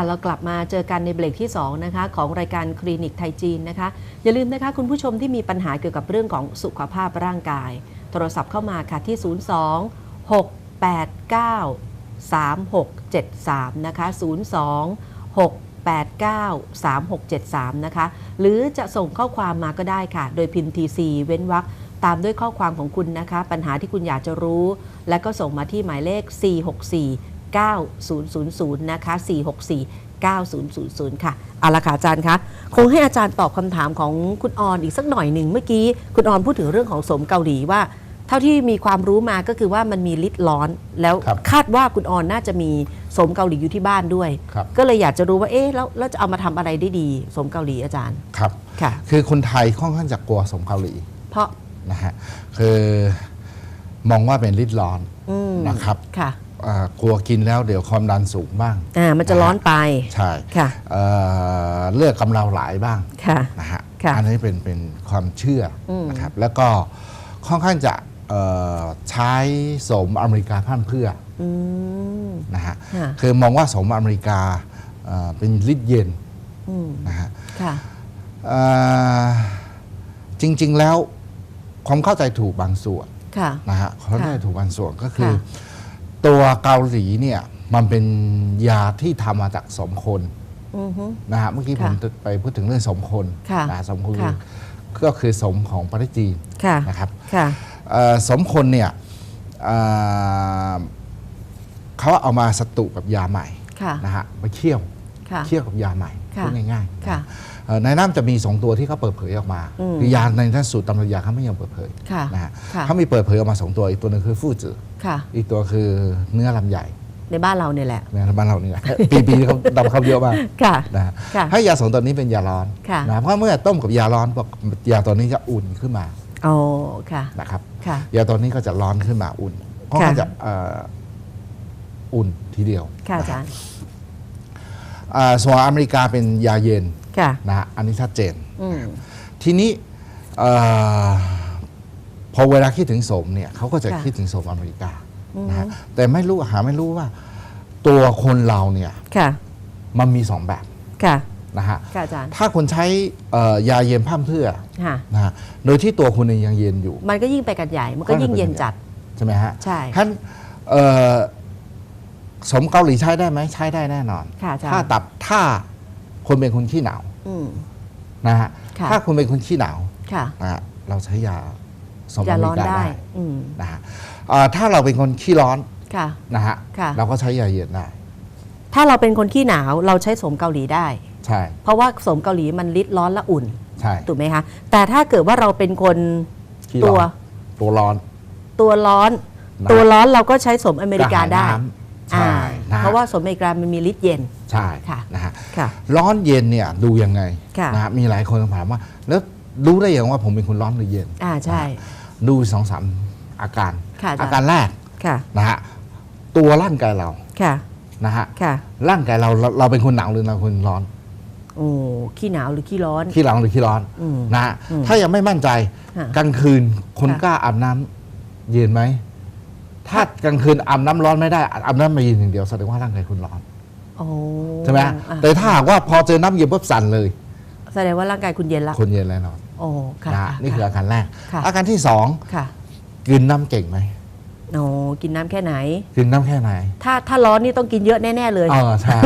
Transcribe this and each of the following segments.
ค่ะเรากลับมาเจอกันในเบรกที่ 2 นะคะ ของรายการคลินิกไทยจีนนะคะ อย่าลืมนะคะ คุณผู้ชมที่มีปัญหาเกี่ยวกับเรื่องของสุขภาพร่างกาย โทรศัพท์เข้ามาค่ะที่ 02 689 3673 นะคะ 02 689 3673 นะคะ หรือจะส่งข้อความมาก็ได้ค่ะ โดยพิมพ์ TC เว้นวรรคตามด้วยข้อความของคุณนะคะ ปัญหาที่คุณอยากจะรู้ และก็ส่งมาที่หมายเลข 464 9000 นะคะ 464 9000 ค่ะเอาละค่ะอาจารย์คะคงให้อาจารย์ตอบคำถามของคุณออนอีกสักหน่อยหนึ่งเมื่อกี้ คุณออนพูดถึงเรื่องของสมเกาหลีว่า เท่าที่มีความรู้มาก็คือว่ามันมีลิตรร้อน แล้วครับคาดว่าคุณออนน่าจะมีสมเกาหลีอยู่ที่บ้านด้วย ครับ ก็เลยอยากจะรู้ว่าเอ๊ะแล้วแล้วจะเอามาทำอะไรได้ดี สมเกาหลีอาจารย์ครับ ค่ะ คือคนไทยค่อนข้างจะกลัวสมเกาหลีเพราะนะฮะคือมองว่าเป็นฤทธิ์ร้อนอืมนะครับ ค่ะ อ่ากลัวกินแล้วเดี๋ยวความดันสูงบ้าง อ่ามันจะร้อนไป ใช่ค่ะ เอ่อเลือดกำเดาไหลบ้างค่ะ นะฮะค่ะอันนี้เป็นเป็นความเชื่ออม นะครับแล้วก็ค่อนข้างจะเอ่อใช้สมอเมริกาพันเพื่ออืม นะฮะค่ะ คือมองว่าสมอเมริกาเอ่อเป็นฤทธิ์เย็นอืมนะฮะ ค่ะ เอ่อจริ ตัวเกาหลีเนี่ยมันเป็นยาที่ทำมาจากสมคนอือฮึ นะฮะเมื่อกี้ผค่ะมไปพูดถึงเรื่องสมคนค่ะนะสมคนค่ะ ก็คือสมของประเทศจีนค่ะ นะครับ ค่ะ เอ่อสมคนเนี่ยเอ่อเขาเอามาสตุกับยาใหม่ค่ะ นะฮะมาเคี่ยวค่ะ เคี่ยวกับยาใหม่ค่ะพูดง่ายๆค่ะเอ่อในน้ำจะมีสองตัวที่เขาเปิดเผยออกมาอืมคือยาในท่านสูตรตำรายาเขาไม่ยอมเปิดเผยค่ะนะฮะค่ะเขามีเปิดเผยออกมาสองตัวอีกตัวหนึงคือฟู่จือค่ะอีกตัวคือเนื้อลำใหญ่ในบ้านเราเนี่ยแหละในบ้านเราเนี่ยปีปีๆเขาดำเขาเยอะมากค่ะนะฮะค่ะให้ยาสองตัวนี้เป็นยาร้อนค่ะนะเพราะเมื่อต้มกับยาร้อนพวกยาตัวนี้จะอุ่นขึ้นมาโอ้ค่ะนะครับค่ะยาตัวนี้ก็จะร้อนขึ้นมาอุ่นก็ค่ะจะเอ่ออุ่นทีเดียวค่ะอาจารย์ อ่าส่วนอเมริกาเป็นยาเย็นค่ะ นะฮะอันนี้ชัดเจน อืม ทีนี้เอ่อพอเวลาคิดถึงสมเนี่ยเขาก็จะค่ะ คิดถึงสมอเมริกาอืมนะฮะแต่ไม่รู้หาไม่รู้ว่า ตัวคนเราเนี่ยค่ะ มันมีสองแบบค่ะ นะฮะค่ะอาจารย์ถ้าคุณใช้เอ่อยาเย็นพร่ำเพรื่อค่ะ นะฮะโดยที่ตัวคุณเองยังเย็นอยู่ มันก็ยิ่งไปกันใหญ่ มันก็ยิ่งเย็นจัด ใช่ไหมฮะใช่ ท่านเอ่อ สมเกาหลีใช้ได้ไหมใช้ได้แน่นอน ค่ะอาจารย์ ถ้าตับถ้าคนเป็นคนขี้หนาวอืม นะฮะค่ะ ถ้าคุณเป็นคนขี้หนาวค่ะนะฮะเราใช้ยาสมอย่าอเมร้อรินกาได้ ได้อืม นะฮะเอ่อถ้าเราเป็นคนขี้ร้อนค่ะ นะฮะค่ะ เราก็ใช้ยาเย็นได้ถ้าเราเป็นคนขี้หนาวเราใช้สมเกาหลีได้ ใช่เพราะว่าสมเกาหลีมันลิดร้อนและอุ่น ใช่ถูกไหมคะ แต่ถ้าเกิดว่าเราเป็นคนขี้ตัวร้อนตัวร้อน ตัวร้อนนะตัวร้อนเราก็ใช้สมอเมริกาได้ระหยน้ำ ใช่อ่านะฮเพราะว่าสมอเมริกามันมีฤทธิ์เย็น ใช่ค่ะนะฮะค่ะร้อนเย็นเนี่ยดูยังไงค่ะ นะฮะมีหลายคนถามว่า แล้วรู้ได้ยังว่าผมเป็นคนร้อนหรือเย็น อ่าใช่ ดูสองสามอาการ ค่ะอาจารย์ อาการแรกค่ะ นะฮะตัวร่างกายเราค่ะ นะฮะค่ะ ร่างกายเราเราเราเป็นคนหนาวหรือเราเป็นคนร้อนโอ้ขี้หนาวหรือขี้ร้อน ขี้หนาวหรือขี้ร้อนอืมนะฮะอืมถ้ายังไม่มั่นใจค่ะกลางคืนคนค่ะ กล้าอาบน้ำเย็นไหม ถ้ากลางคืนอาบน้ำร้อนไม่ได้อาบน้ำมาเย็นอย่างเดียวแสดงว่าร่างกายคุณร้อนโอ้ใช่ไหมอะแต่ถ้าหากว่าพอเจอน้ำเย็นปุ๊บสั่นเลยแสดงว่าร่างกายคุณเย็นละคนเย็นแน่นอนโอ้ค่ะนะฮะนี่คืออาการแรก ค่ะอาการที่สองค่ะกินน้ำเก่งไหมโอ้กินน้ำแค่ไหน กินน้ำแค่ไหนถ้าถ้าร้อนนี่ต้องกินเยอะแน่ ๆ เลยอ๋อใช่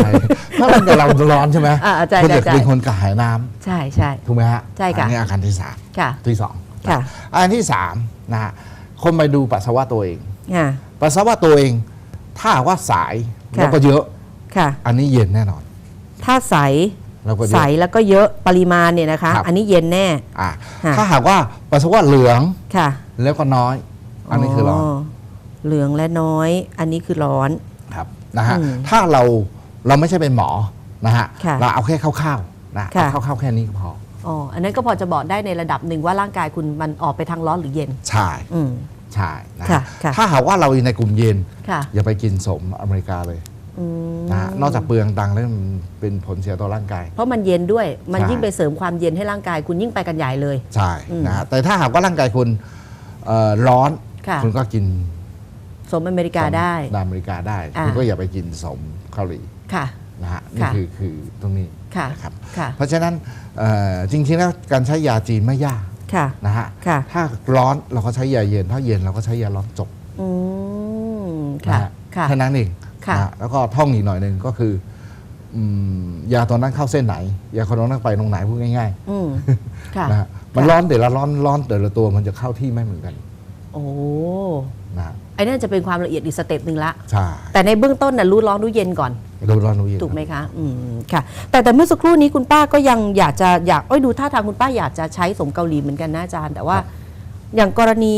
ถ้าร่างกายเราร้อนใช่ไหมอ่าใช่คนใช่เด็กใช่ เป็นคนกระหายน้ำใช่ใช่ ถูกไหมฮะใช่ค่ะ อันนี้อาการที่สามค่ะ ที่สองค่ะอาการที่สามนะฮะคนไปดูปัสสาวะตัวเอง ค่ะ ปัสสาวะตัวเอง ถ้าหากว่าสายค่ะ แล้วก็เยอะ ค่ะ อันนี้เย็นแน่นอน ถ้าใส แล้วก็เยใสอะ แล้วก็เยอะปริมาณเนี่ยนะคะ ครับ อันนี้เย็นแน่ อะค่ะ ถ้าหากว่าปัสสาวะเหลืองค่ะแล้วก็น้อย อันนี้คือร้อนเหลืองและน้อย อันนี้คือร้อน ครับนะฮะอืมถ้าเราเราไม่ใช่เป็นหมอนะฮะค่ะเราเอาแค่คร่าวๆนะค่ะ เอาคร่าวๆแค่นี้ก็พออ๋ออันนั้นก็พอจะบอกได้ในระดับหนึ่งว่าร่างกายคุณมันออกไปทางร้อนหรือเย็น ใช่ อืม ใช่นะค่ะฮะค่ะถ้าหากว่าเราอยู่ในกลุ่มเย็น ค่ะอย่าไปกินสมอเมริกาเลยอืมนะฮะนอกจากเปลืองตังค์แล้วมันเป็นผลเสียต่อร่างกาย เพราะมันเย็นด้วย มันใช่ ยิ่งไปเสริมความเย็นให้ร่างกาย คุณยิ่งไปกันใหญ่เลย ใช่อืมนะฮะแต่ถ้าหากว่าร่างกายคุณเอ่อร้อนค่ะ คุณก็กินสมอเมริกาได้ สมอเมริกาได้อ่า คุณก็อย่าไปกินสมเกาหลีค่ะ นะฮะนี่ค่ะ คือคือตรงนี้ค่ะนะครับ ค่ะ เพราะฉะนั้นเอ่อจริงๆแล้วการใช้ยาจีนไม่ยาก ค่ะนะฮะค่ะถ้าร้อนเราก็ใช้ยาเย็น ถ้าเย็นเราก็ใช้ยาร้อนจบอืมนะค่ะฮะค่ะ แค่นั้นเองค่ะนะฮะแล้วก็ท่องอีกหน่อยหนึ่งก็คืออืมยาตัวนั้นเข้าเส้นไหน ยาคนนั้นไปตรงไหนพูดง่ายอืมค่ะ ๆนะฮะมันร้อนแต่ละร้อนร้อนแต่ละตัวมันจะเข้าที่ไม่เหมือนกันโอ้ นะฮะ ไอ้นั่นจะเป็นความละเอียดอีกสเต็ปหนึ่งละ ใช่แต่ในเบื้องต้นน่ะรู้ร้อนรู้เย็นก่อน ดูร้อนรู้เย็นถูกไหมคะ อืม ค่ะ แต่แต่เมื่อสักครู่นี้คุณป้าก็ยังอยากจะอยากเอ้ยดูท่าทางคุณป้าอยากจะใช้สมเกาหลีเหมือนกันนะอาจารย์ แต่ว่า อย่างกรณี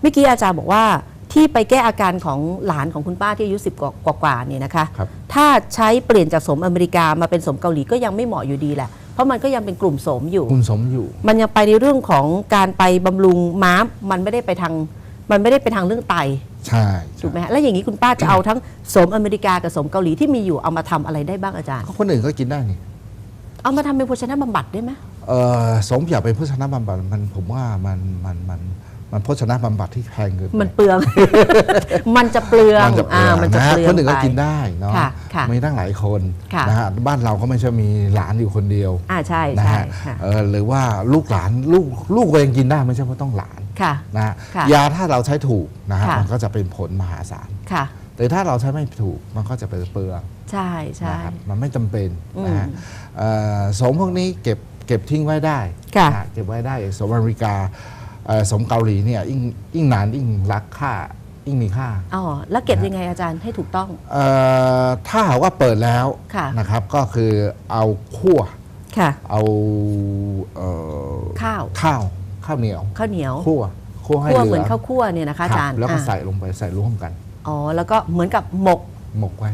เมื่อกี้อาจารย์บอกว่าที่ไปแก้อาการของหลานของคุณป้าที่อายุสิบกว่ากว่าๆเนี่ยนะคะ ครับ ถ้าใช้เปลี่ยนจากสมอเมริกามาเป็นสมเกาหลีก็ยังไม่เหมาะอยู่ดีแหละ เพราะมันก็ยังเป็นกลุ่มสมอยู่ คุณสมอยู่ มันยังไปในเรื่องของการไปบำรุงม้าม มันไม่ได้ไปทาง มันไม่ได้ไปทางเรื่องไตใช่ถูกไหมฮะแล้วอย่างนี้คุณป้าจะเอาทั้งสมอเมริกากับสมเกาหลีที่มีอยู่เอามาทำอะไรได้บ้างอาจารย์ ก็คนอื่นก็กินได้นี่เอามาทำเป็นโภชนะบำบัดได้ไหมเอ่อสมอยากเป็นโภชนะบำบัดมันผมว่ามันมันมันมันโภชนะบำบัดที่แพงเกินไป มันเปลือง มันจะเปลืองมันจะเปลือ่าองมันจะนะเปลืองคนอื่นก็ไป กินได้เนาะค่ะค่ะมีตั้งหลายคนค่ะ นะฮะบ้านเราก็ไม่ใช่มีหลานอยู่คนเดียวอ่าใช่นะใช่ฮะค่ะ เออหรือว่าลูกหลานลูกลูกก็ยังกินได้ไม่ใช่ว่าต้องหลาน ค่ะนะฮะค่ะยาถ้าเราใช้ถูกนะฮะค่ะ มันก็จะเป็นผลมหาศาลค่ะ แต่ถ้าเราใช้ไม่ถูกมันก็จะเป็นเปลืองใช่ใช่ นะครับมันไม่จำเป็นนะฮะอืมเอ่อสมพวกนี้เก็บเก็บทิ้งไว้ได้ค่ะนะฮะเก็บไว้ได้สมอเมริกาเอ่อสมเกาหลีเนี่ยยิ่งยิ่งนานยิ่งรักค่ายิ่งมีค่า อ๋อแล้วเก็บยังไงอาจารย์ให้ถูกต้อง เอ่อถ้าหากว่าเปิดแล้วค่ะ นะครับก็คือเอาคั่วค่ะ เอาเอ่อข้าว ข้าว ข้าวเหนียวข้าวเหนียวคั่วคั่วให้คั่วเหเหลืมือนองข้าวคั่วเนี่ยนะคะอาจารย์แล้วก็อ่าใส่ลงไปใส่ร่วมกัน อ๋อแล้วก็เหมือนกับหมกหมกไว้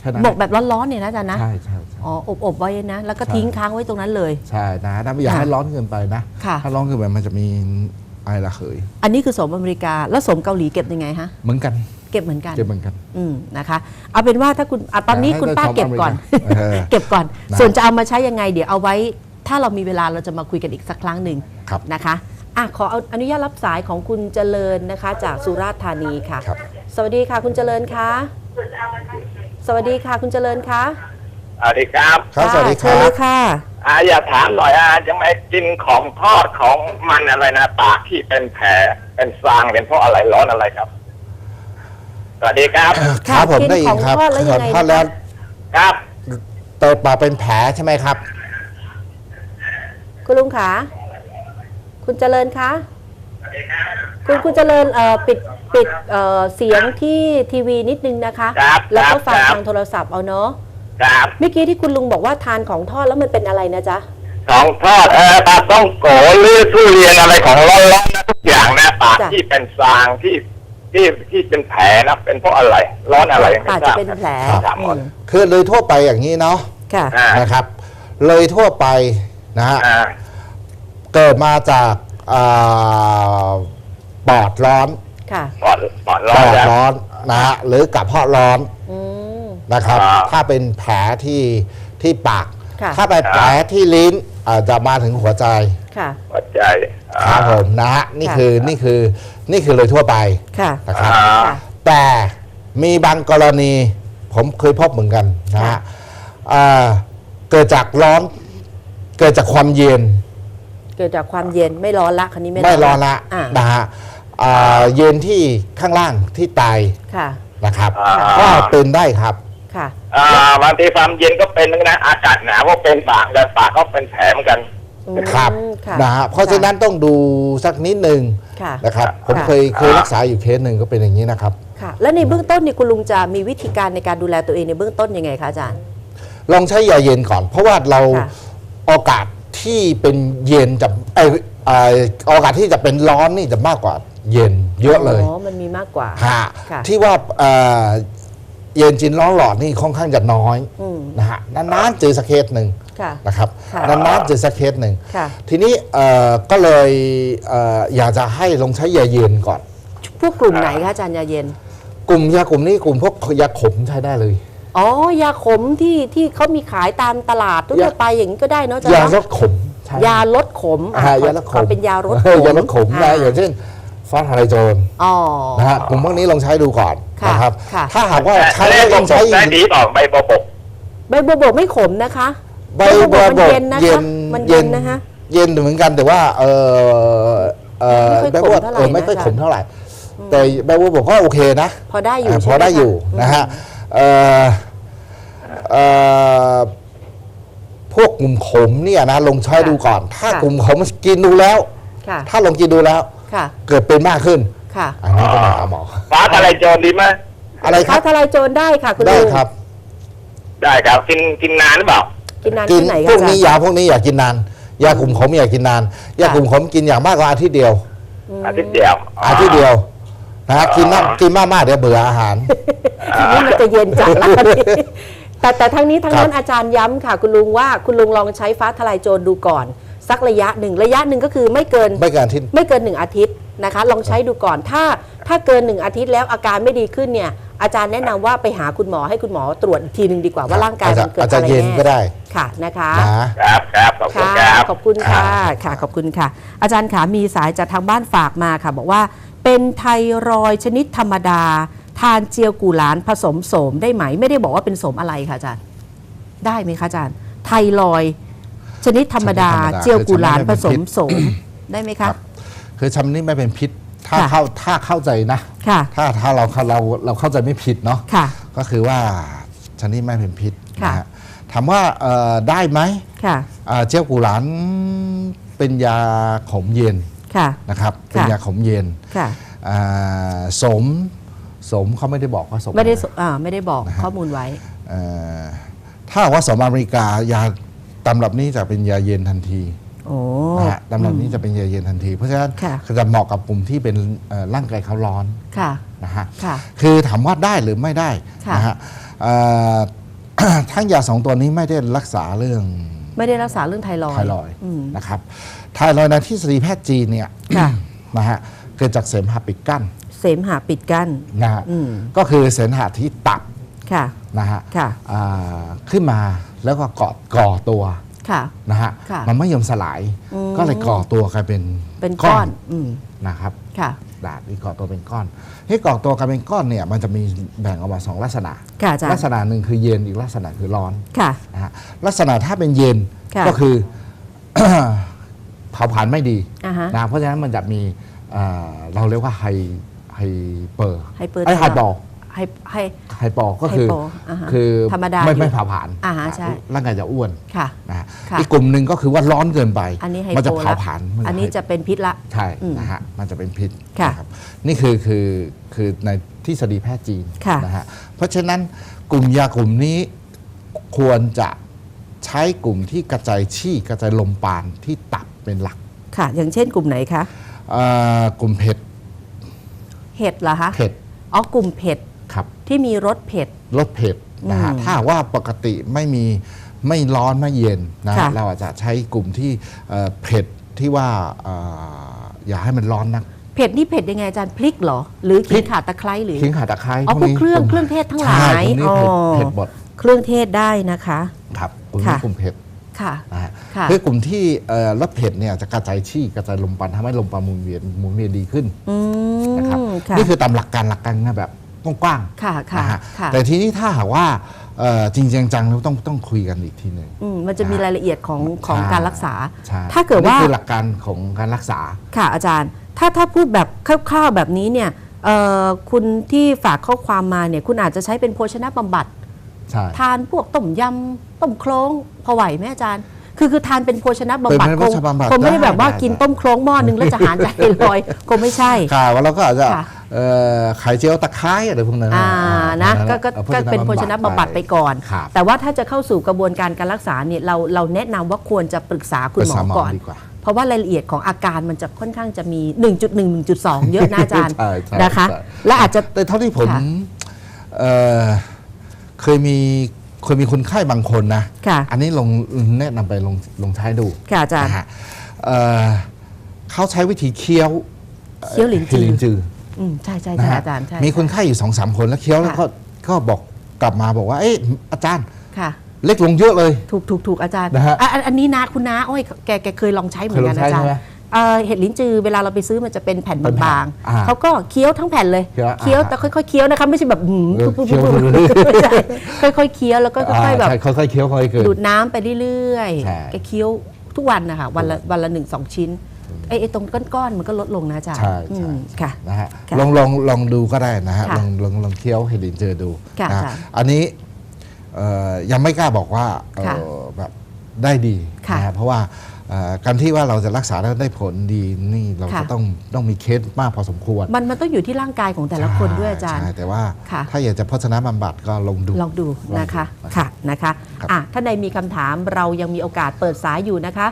แค่นั้นหมกแบบร้อนๆเนี่ยนะอาจารย์นะใช่ใช่ใช่ อ๋ออบอบไว้นะแล้วก็ใช่ ทิ้งค้างไว้ตรงนั้นเลย ใช่นะถ้าไม่อยากค่ะให้ร้อนเกินไปนะ ค่ะ ถ้าร้อนเกินไปมันจะมีไอระเหยอันนี้คือสมอเมริกาแล้วสมเกาหลีเก็บยังไงฮะเหมือนกันเก็บเหมือนกันเก็บเหมือนกัน อืมนะคะเอาเป็นว่าถ้าคุณอะตอนนี้ให้คุณป้าได้เก็บก่อนสมอเมริกาเออ เก็บก่อนนะส่วนจะเอามาใช้ยังไง เดี๋ยวเอาไว้ ถ้าเรามีเวลาเราจะมาคุยกันอีกสักครั้งหนึ่งครับ นะคะ อะขอเอาอนุญาตรับสายของคุณเจริญนะคะ จากสุราษฎร์ธานีค่ะ ครับ สวัสดีค่ะ คุณเจริญคะสวัสดีค่ะ คุณเจริญคะสวัสดีครับครับะสวัสดีคเชิรัญเลบ ยค่ะอาอยากถามหน่อยอายังไม่กินของทอดของมันอะไรนะปากที่เป็นแผลเป็นซางเป็นเพราะอะไรร้อนอะไรครับ สวัสดีครับ ครับผมกินได้ยิขอนงครับทอดแล้วยังไงทอดแล้วนะคะครับ เติดปากเป็นแผลใช่ไหมครับ คุณลุงคะ คุณเจริญคะคุณคุณเจริญเอ่อปิดปิดเอ่อเสียงที่ทีวีนิดนึงนะคะ ครับแล้วก็ครับฟังครับ ทางโทรศัพท์เอาเนาะครับเมื่อกี้ที่คุณลุงบอกว่าทานของทอดแล้วมันเป็นอะไรนะจ๊ะของทอดเออปลาต้องโกหรือทุเรียนอะไรของร้อนๆนะทุกอย่างนะปากจ้ะที่เป็นซางที่ที่ที่เป็นแผลนะเป็นเพราะอะไร ร้อนอะไรไม่อาจทจะราบเป็นแผลถามหมอืดมคือเลยทั่วไปอย่างนี้เนาะค่ะ อ่านะครับ เลยทั่วไปนะฮะ อ่า เกิดมาจาก อ่าปอดร้อนค่ะ ปอดปอดปร้อนอดแล้วร้อนนะฮะหรือกระเพาะร้อนอืม นะครับอ่าถ้าเป็นแผลที่ที่ปาก ค่ะ ถ้าเป็นแผลที่ลิ้นอาจจะมาถึงหัวใจค่ะ หัวใจอ่าครับผมนะฮะนี่ค่ะ คือนี่คือนี่คือเลยทั่วไปค่ะ นะครับ อ่าค่ะ แต่มีบางกรณีผมเคยพบเหมือนกันนะฮะค่ะอ่าเกิดจากร้อนเกิดจากความเย็น เกิดจากความเย็นไม่ร้อนละคันนี้ไม่ไม่ร้อนละอ่านะฮะอ่าเย็นที่ข้างล่างที่ไตค่ะนะครับอ่า ก็เป็นได้ครับ ค่ะอ่าบางทีความเย็นก็เป็นนะอากาศหนาวก็เป็นปากแต่ปากก็เป็นแผลเหมือนกัน อืมครับค่ะนะฮะเพราะฉะนั้นต้องดูสักนิดหนึ่งค่ะ นะครับ ผมค่ะ เคยเคยรักษาอยู่เคสหนึ่งก็เป็นอย่างนี้นะครับ ค่ะ แล้วในเบื้องต้นนี่คุณลุงจะมีวิธีการในการดูแลตัวเองในเบื้องต้นยังไงคะอาจารย์ ลองใช้ยาเย็นก่อน เพราะว่าเราค่ะ โอกาส ที่เป็นเย็นจะเออเอ่อโอกาสที่จะเป็นร้อนนี่จะมากกว่าเย็นเยอะเลยอ๋อมันมีมากกว่าฮะค่ะ ที่ว่าเอ่อเย็นจินร้อนหลอดนี่ค่อนข้างจะน้อยอืม นะฮะนานๆเจอสักเคสหนึ่งค่ะนะครับค่ะนานๆเจอสักเคสหนึ่งค่ะ ทีนี้เอ่อก็เลยเอ่ออยากจะให้ลองใช้ยาเย็นก่อน พวกกลุ่มไหนคะอาจารย์ยาเย็น กลุ่มยากลุ่มนี้กลุ่มพวกยาขมใช้ได้เลย อ๋อยาขมที่ที่เขามีขายตามตลาดทั่วยาๆไปอย่างนี้ก็ได้เนาะอาจารยาย์ลเนาะดขมใช้ยาลดขมอะอ่าขอยาลดขขอมเป็นยาลดขเออมยาลดขมนะอ่าอย่างเช่นฟาสไทรโจนอ๋อนะฮะกลุ่มพวกนี้ลองใช้ดูก่อนค่ะนะครับค่ะถ้าหากว่าใช้แล้แล้ววต้ยัองงใช้ใช้ได้ดีต่อใบบกบกใบบัวบกไม่ขมนะคะ ใบบัวมันบกเย็นนะคะมันเย็นนะคะเย็นเหมือนกันแต่ว่าเออเออไม่ใบค่อยบัวขมเท่าไหร่เออไม่ค่อยนะขมเท่าไหร่ แต่ใบบัวบกก็โอเคนะ พอได้อยู่อ่าใช่พไหมอได้อยู่คะนะฮะเอ่อเอ่อ พวกกลุ่มขมเนี่ยนะลองใช้ดูก่อน ถ้ากลุ่มขมกินดูแล้ว ค่ะ ถ้าลองกินดูแล้ว ค่ะ เกิดเป็นมากขึ้น ค่ะอันนี้ก็มาหาหมอ ฟ้าทะลายโจรดีไหมอะไรคฟ้ารับ ทลายโจรได้ค่ะ คุณได้ลุงครับ ได้ครับกินกินนานหรือเปล่า กินนานกินแค่ไหนพคะวกอาจารนี้ย์ยาพวกนี้อย่ากินนาน ยากลุ่มขมอย่ากินนาน ยากลุ่มขมกินอย่างมากก็อาทิตย์เดียว อาทิตย์เดียวอาทิตย์เดียวนะฮะกินมากกินมากๆเดี๋ยวเบื่ออาหาร ทีนี้มันจะเย็นจัดแล้วนี่ แต่แต่ทั้งนี้ทั้งนั้นครับอาจารย์ย้ำค่ะ คุณลุงว่าคุณลุงลองใช้ฟ้าทลายโจรดูก่อน สักระยะหนึ่งระยะหนึ่งก็คือไม่เกินไม่เกินอาทิตย์ไม่เกินหนึ่งอาทิตย์นะคะ ลองใช้ดูก่อนถ้าถ้าเกินหนึ่งอาทิตย์แล้วอาการไม่ดีขึ้นเนี่ยอาจารย์แนะนำว่าไปหาคุณหมอให้คุณหมอตรวจอีกทีหนึ่งดีกว่าว่าร่างกายมันเกิดอาจอะจะไรเย็นแน่ก็ได้ค่ะนะคะนะครับครับขอบคุณค่ะครับขอบคุณค่ะค่ะขอบคุณค่ะ อาจารย์ขามีสายจากทางบ้านฝากมาค่ะ บอกว่าเป็นไทรอยด์ชนิดธรรมดา ทานเจียวกูหลานผสมโสมได้ไหม ไม่ได้บอกว่าเป็นโสมอะไรค่ะอาจารย์ ได้ไหมคะอาจารย์ ไทรอยด์ชนิดธรรมดา ชนิดธรรมดา เจียวกูหลานผสมคือชนิดไม่เป็นพิษโสมได้ไหมครัคะบคือชำนี้ไม่เป็นพิษ ถ้าค่ะ เข้าถ้าเข้าใจนะ ค่ะ ถ้าถ้าเราเราเราเข้าใจไม่ผิดเนาะ ค่ะ ก็คือว่าชนิดไม่เป็นพิษค่ะ นะฮะถามว่าเอ่อได้ไหมค่ะอ่าเจ้ากูหลานเป็นยาขมเย็นค่ะ นะครับ เป็นค่ะ ยาขมเย็นค่ะ อ่าสม สมเขาไม่ได้บอกว่าสมไม่ได้อะรสอ่าไม่ได้บอกข้อมูลไว้เอ่อถ้าว่าสมอเมริกายาตำรับนี้จะเป็นยาเย็นทันทีโอ้นะฮะตำรับนี้จะเป็นยาเย็นทันที เพราะฉะนั้นค่ะก็จะเหมาะกับกลุ่มที่เป็นเอ่อร่างกายเขาร้อนค่ะนะฮะค่ะคือถามว่าได้หรือไม่ได้ค่ะนะฮะเอ่อทั้งยาสองตัวนี้ไม่ได้รักษาเรื่อง ไม่ได้รักษาเรื่องไทรอยด์ไทรอยด์อืมนะครับไทรอยด์ในทฤษฎีแพทย์จีนเนี่ยค่ะนะฮะเกิดจากเสมหะปิดกั้น เสมหะปิดกั้นนะฮะอืมก็คือเสมหะที่ตับค่ะ นะฮะค่ะ อ่าขึ้นมาแล้วก็เกาะก่อตัวค่ะ นะฮะค่ะมันไม่ยอมสลาย อืม ก็เลยก่อตัวกลายเป็นเป็นก้อนอืมนะครับค่ะ ดาดที่ก่อตัวเป็นก้อนที่ก่อตัวกลายเป็นก้อนเนี่ยมันจะมีแบ่งออกมาสองลักษณะ ค่ะอาจารลักย์ษณะหนึ่งคือเย็นอีกลักษณะคือร้อน ค่ะ นะฮะลักษณะถ้าเป็นเย็นค่ะก็คือ เผาผลาญไม่ดีอ่าฮะนะเพราะฉะนั้นมันจะมีเอ่อเราเรียกว่าไฮ ไฮเปอร์ไฮเปอร์ไอไฮบอลให้ให้ไฮปอก็คือไฮโปอ่าฮะคือธรรมดาไม่อยู่ไม่เผาผลาญอ่าฮะใช่ร่างกายจะอ้วนค่ะนะฮะค่ะอีกกลุ่มหนึ่งก็คือว่าร้อนเกินไปอันนี้ไฮมันจะโปเผาละผลาญมัอันนี้จะเป็นพิษละใช่อืมนะฮะมันจะเป็นพิษค่ะนะครับนี่คือคือคือในทฤษฎีแพทย์จีนค่ะนะฮะเพราะฉะนั้นกลุ่มยากลุ่มนี้ควรจะใช้กลุ่มที่กระจายชี่กระจายลมปานที่ตับเป็นหลักค่ะ อย่างเช่นกลุ่มไหนคะเอ่อกลุ่มเผ็ด เห็ดเหรอคะเผ็ดอ๋อกลุ่มเผ็ดครับที่มีรสเผ็ดรสเผ็ดนะฮะอืมถ้าว่าปกติไม่มีไม่ร้อนไม่เย็นนะค่ะ เราอาจจะใช้กลุ่มที่เอ่อเผ็ดที่ว่าเอ่ออย่าให้มันร้อนนัก เผ็ดนี่เผ็ดยังไงอาจารย์พริกเหรอ หรือพริขิงก ข่าตะไคร้หรือ ขิงข่าตะไคร้อ๋อพวกนี้เครื่องกลุ่มเครื่องเทศทั้งหลายใช่กลุ่มนี้เผ็ดอ๋อ เผ็ดหมดเครื่องเทศได้นะคะ ครับกลุ่มค่ะนี้กลุ่มเผ็ด ค่ะนะฮะค่ะคือกลุ่มที่เอ่อรสเผ็ดเนี่ยจะกระจายชี่กระจายลมปานทำให้ลมปานหมุนเวียนหมุนเวียนดีขึ้นอืมนะครับค่ะนี่คือตามหลักการหลักการนะแบบกว้างค่ะๆค่ะนะฮะค่ะแต่ทีนี้ถ้าหากว่าเอ่อจริงๆจังๆเราต้องต้องคุยกันอีกทีหนึ่งอืมมันจะมีรายละเอียดของของใช่การรักษาใช่ถ้าเกิดว่านี่คือหลักการของการรักษาค่ะอาจารย์ ถ้าถ้าพูดแบบคร่าวๆแบบนี้เนี่ยเอ่อคุณที่ฝากข้อความมาเนี่ยคุณอาจจะใช้เป็นโภชนะบำบัด ใช่ทานพวกต้มยำต้มโครงพอไหวไหมอาจารย์ คือคือทานเป็นโภชนะบำบัดเป็นคโภงชนะบำบัดคงไม่ได้แบบว่าได้กินได้ต้มโครงหม้อหนึงแล้วจะหารใจลอยคงไม่ใช่ค่ะว่าเราก็อาจจะค่ะเอ่อไข่เจียวตะไคร้อะไรพวกนั้นอ่านะก็ก็อ่าก็เป็นโภชนะบำบัดไปก่อนครับแต่ว่าถ้าจะเข้าสู่กระบวนการการรักษาเนี่ยเราเราแนะนำว่าควรจะปรึกษาคุณหมอปรึกษาหมอก่อนดีกว่าเพราะว่ารายละเอียดของอาการมันจะค่อนข้างจะมี 1.1 1.2 เยอะนะอาจารย์ใช่ใช่นะคะใช่และอาจจะแต่เท่าที่ผมค่ะ เอ่อเคยมีเคยมีคนไข้บางคนนะ ค่ะอันนี้ลงแนะนำไปลงลงใช้ดูค่ะอาจารย์ นะฮะเอ่อเขาใช้วิธีเคี้ยวเคี้ยวหลินจือลิ้นจือ อืมใช่ใช่นะใช่ฮะอาจารย์ใช่ มีคนไข้อยู่สองสามคนแล้วเคี้ยวแล้วค่ะ ก็ก็บอกกลับมาบอกว่า เอ๊ะอาจารย์ค่ะ เล็กลงเยอะเลย ถูกถูกถูกอาจารย์นะฮะอะอันอันนี้นะคุณน้าอ้อยแกแกเคยลองใช้เหมือนกันเคยลองใช้อาจารย์ ใช่ไหม เอ่อเห็ดลิ้นจือเวลาเราไปซื้อมันจะเป็นแผ่นเป็นแผ่นบางอ่าๆเขาก็เคี้ยวทั้งแผ่นเลยเคี้ยวเคี้ยวอ่าแต่ค่อยๆเคี้ยวนะคะไม่ใช่แบบหืมเออปุ๊บเคี้ยวๆๆเรื่อยๆไม่ใช่ค่อยๆเคี้ยวแล้วก็ค่อยๆแบบใช่ค่อยๆเคี้ยวค่อยๆกลืนดูดน้ำไปเรื่อยใช่ๆแกเคี้ยวทุกวันนะคะวันละวันละหนึ่งสองชิ้นไอ้ไอ้ตรงก้อนๆมันก็ลดลงนะอาจารย์ใช่อืใช่มค่ะนะฮะค่ะลองลองลองดูก็ได้นะฮะค่ะลองลองลองเคี้ยวเห็ดลินเจอดูค่ะนะค่ะอันนี้เอ่อยังไม่กล้าบอกว่าเอ่อค่ะแบบ ได้ดีค่ะนะฮะเพราะว่าเอ่อการที่ว่าเราจะรักษาแล้วได้ผลดีนี่เราค่ะจะต้องต้องมีเคสมากพอสมควร มันมันต้องอยู่ที่ร่างกายของแต่ละคนด้วยอาจารย์ใช่แต่ว่าค่ะถ้าอยากจะพัฒนาบำบัดก็ลองดูลองดูนะคะลองดูค่ะนะคะครับอะถ้าใดมีคำถามเรายังมีโอกาสเปิดสายอยู่นะคะ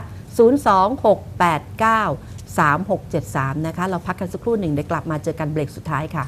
026893673 นะคะ เราพักกันสักครู่หนึ่งเดี๋ยวกลับมาเจอกันเบรกสุดท้ายค่ะ